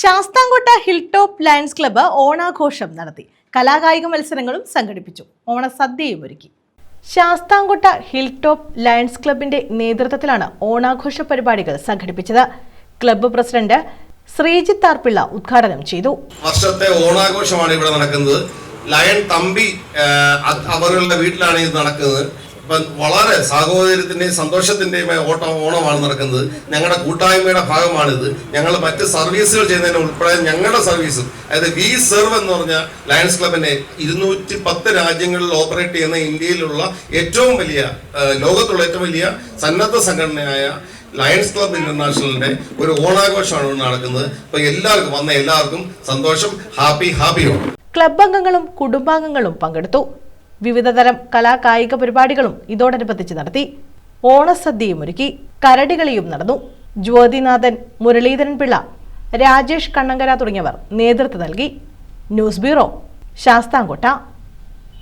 Sasthamcotta hill top lions club ഓണാഘോഷം നടത്തി. കലാകായിക മത്സരങ്ങളും സംഘടിപ്പിച്ചു. ഓണസദ്യയും ഒരുക്കി. ശാസ്താംകോട്ട ഹിൽ ടോപ്പ് ലയൺസ് ക്ലബിന്റെ നേതൃത്വത്തിലാണ് ഓണാഘോഷ പരിപാടികൾ സംഘടിപ്പിച്ചത്. ക്ലബ്ബ് പ്രസിഡന്റ് ശ്രീജിത്ത് ആർപിള്ള ഉദ്ഘാടനം ചെയ്തു. വർഷത്തെ ഓണാഘോഷമാണ് ഇവിടെ നടക്കുന്നത്. ലയൺ തമ്പി അവരുടെ വീട്ടിലാണ് ഇത് നടക്കുന്നത്. ഇപ്പം വളരെ സാഹോദര്യത്തിന്റെയും സന്തോഷത്തിന്റെയും ഓട്ടം ഓണമാണ് നടക്കുന്നത്. ഞങ്ങളുടെ കൂട്ടായ്മയുടെ ഭാഗമാണിത്. ഞങ്ങൾ മറ്റ് സർവീസുകൾ ചെയ്യുന്നതിന് ഉൾപ്പെടെ ഞങ്ങളുടെ സർവീസ് അതായത് വി സെർവ് എന്ന് പറഞ്ഞ ലയൺസ് ക്ലബിനെ ഇരുന്നൂറ്റി പത്ത് രാജ്യങ്ങളിൽ ഓപ്പറേറ്റ് ചെയ്യുന്ന ഇന്ത്യയിലുള്ള ഏറ്റവും വലിയ ലോകത്തുള്ള ഏറ്റവും വലിയ സന്നദ്ധ സംഘടനയായ ലയൺസ് ക്ലബ് ഇന്റർനാഷണലിന്റെ ഒരു ഓണാഘോഷമാണ് നടക്കുന്നത്. അപ്പൊ എല്ലാവർക്കും വന്ന എല്ലാവർക്കും സന്തോഷം. ഹാപ്പി ഹാപ്പി ക്ലബ് അംഗങ്ങളും കുടുംബാംഗങ്ങളും പങ്കെടുത്തു. വിവിധതരം കലാകായിക പരിപാടികളും ഇതോടനുബന്ധിച്ച് നടത്തി. ഓണസദ്യയും ഒരുക്കി. കരടികളിയും നടന്നു. ജ്യോതിനാഥൻ മുരളീധരൻ പിള്ള രാജേഷ് കണ്ണങ്കര തുടങ്ങിയവർ നേതൃത്വം നൽകി. News bureau Sasthamcotta.